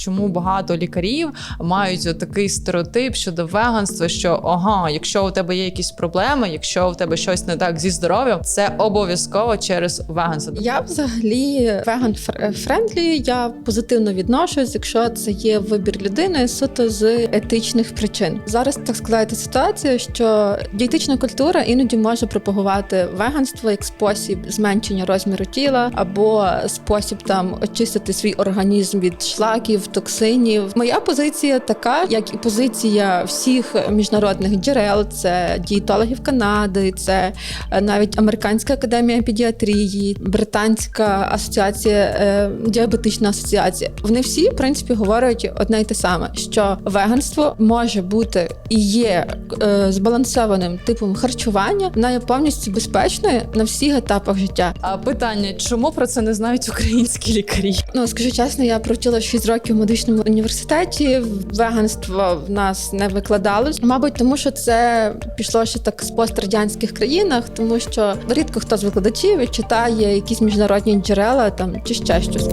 чому багато лікарів мають такий стереотип щодо веганства, що ага, якщо у тебе є якісь проблеми, якщо у тебе щось не так зі здоров'ям, це обов'язково через веганство. Я взагалі веган френдлі. Я позитивно відношусь, якщо це є вибір людини суто з етичних причин. Зараз так складається ситуація, що дієтична культура іноді може пропагувати веганство як спосіб зменшення розміру тіла або спосіб там очистити свій організм від шлаків, токсинів. Моя позиція така, як і позиція всіх міжнародних джерел. Це дієтологів Канади, це е, навіть Американська академія педіатрії, Британська асоціація, е, діабетична асоціація. Вони всі, в принципі, говорять одне й те саме: що веганство може бути і є е, збалансованим типом харчування, вона є повністю безпечною на всіх етапах життя. А питання, чому про це не знають українські лікарі? Ну скажу чесно, я провчила 6 років медичному університеті. Веганство в нас не викладалось. Мабуть, тому що це пішло ще так з пострадянських країнах, тому що рідко хто з викладачів читає якісь міжнародні джерела там чи ще щось.